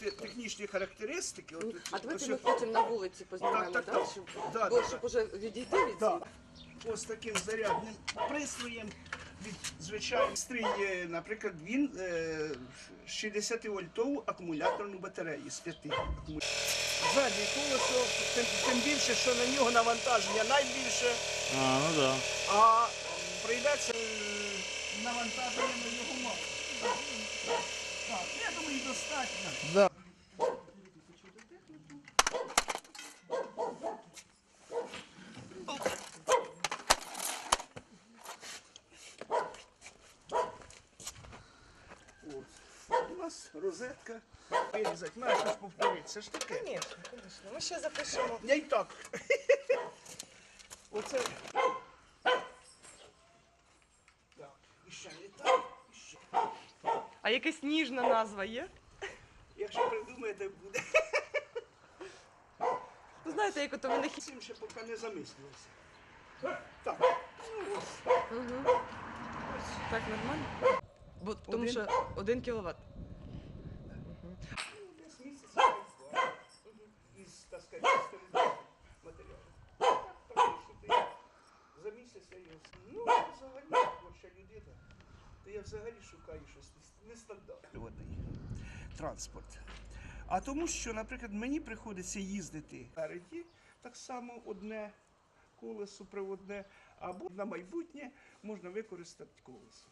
те- технічні характеристики. От, А давайте ми потім на вулиці познімаємо, Так, так, да? так. Щоб, Да, бо, да, щоб уже відійти від цього. Ось таким зарядним пристроєм від стрій, е, наприклад, він е, 60 вольтову акумуляторну батарею з 5 акумуляторів. Заднє колесо, тим, тим більше, що на нього навантаження найбільше, А, ну да. а прийдеться е, навантаження на його мало. Так, я думаю, достатньо. Да. От. У нас розетка. Вирізати, має щось повторити. Це ж таке. Звісно, звісно. Ми ще запишемо. Я й так. Оце. Так, і ще не так, і ще. А якась ніжна назва є? Якщо придумаєте, буде. Ви знаєте, як ото мене хі... Цим ще поки не замислювався. Так, ну ось. Угу. Так, нормально? Бо, тому Один. що один кіловат. Ну. Із, так сказати, чистим матеріалом. Так, так, що ти за місяць я його... Ну, взагалі, творча людина, то я взагалі шукаю щось нес- нестандартний транспорт. А тому, що, наприклад, мені приходиться їздити так само одне колесо приводне, або на майбутнє можна використати колесо.